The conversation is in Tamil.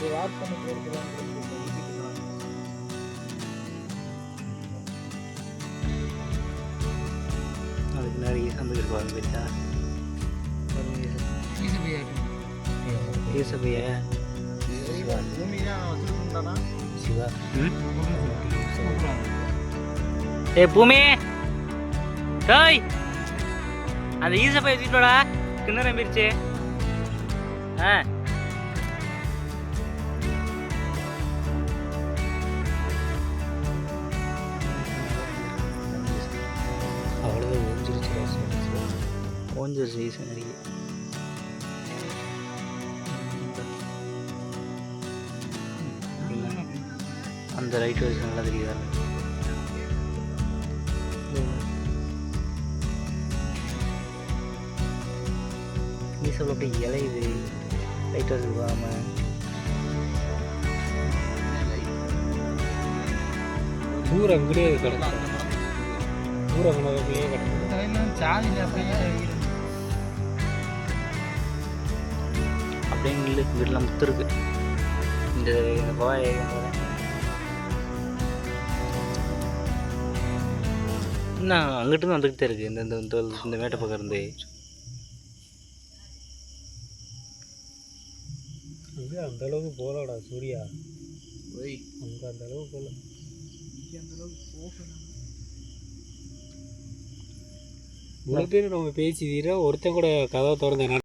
ஒரு வார்த்தை போடுறதுலாம் அதுக்கு நிறைய சந்துக்கு வாங்க போயிட்டா? ஈசபைய சிவா. ஏ பூமி! டேய்! அந்த ஈசப்பை வச்சுட்டோடா பிரிச்சு ஆ. ஓஞ்சிருச்சு ஓஞ்சிருச்சு ஈசன் நிறைய அந்த ரைட் வயசு நல்லா தெரியுதா? ஈசல் அப்படி இலையுது ரைட் வயசு போகாம ஊர் அங்கேயே கிடக்கும் ஊர் அங்கே கிடக்கும் சாதியில் அப்படியே அப்படியே நில்லு வீட்டில் முத்து இருக்கு இந்த கோவாய் என்ன அங்கிட்டு இருந்து வந்துக்கிட்டே இருக்கு இந்த இந்த இந்த இந்த மேட்டை பக்கம் இருந்து. அங்கே அந்த அளவுக்கு போகலடா சூர்யா. போய் அங்கே அந்த அளவுக்கு போகல. அந்த அளவுக்கு போகணும் இவ்வளோ பேர் நம்ம பேசி ஒருத்தன் கூட கதவை திறந்தேன்